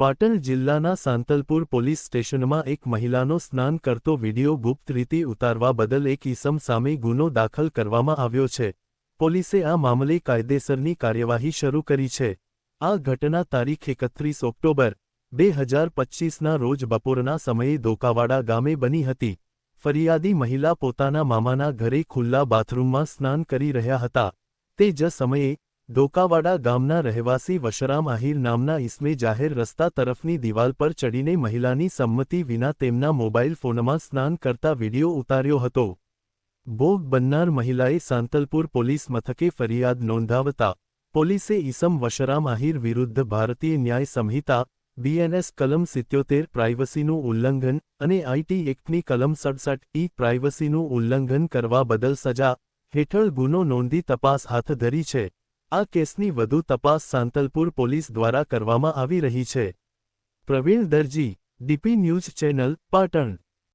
પાટણ જિલ્લાના સાંતલપુર પોલીસ સ્ટેશનમાં એક મહિલાનો સ્નાન કરતો વિડિયો ગુપ્ત રીતે ઉતારવા બદલ એક ઈસમ સામે ગુનો દાખલ કરવામાં આવ્યો છે. પોલીસે આ મામલે કાયદેસરની કાર્યવાહી શરૂ કરી છે. આ ઘટના તારીખ એકત્રીસ ઓક્ટોબર, બે હજાર પચ્ચીસના રોજ બપોરના સમયે દોકાવાડા ગામે બની હતી. ફરિયાદી મહિલા પોતાના મામાના ઘરે ખુલ્લા બાથરૂમમાં સ્નાન કરી રહ્યા હતા. તે જ સમયે ડોકાવાડા ગામના રહેવાસી વશરામ આહિર નામના ઇસમે જાહેર રસ્તા તરફની દિવાલ પર ચડીને મહિલાની સંમતિ વિના તેમના મોબાઈલ ફોનમાં સ્નાન કરતા વિડિયો ઉતાર્યો હતો. ભોગ બનનાર મહિલાએ સાંતલપુર પોલીસ મથકે ફરિયાદ નોંધાવતા પોલીસે ઈસમ વશરામ આહિર વિરુદ્ધ ભારતીય ન્યાય સંહિતા બીએનએસ કલમ સિત્યોતેર પ્રાઇવસીનું ઉલ્લંઘન અને આઈટી એક્ટની કલમ સડસઠ ઈ પ્રાઇવસીનું ઉલ્લંઘન કરવા બદલ સજા હેઠળ ગુનો નોંધી તપાસ હાથ ધરી છે. આ કેસની વધુ તપાસ સાંતલપુર પોલીસ દ્વારા કરવામાં આવી રહી છે. Pravin Darji, DP news channel, Patan.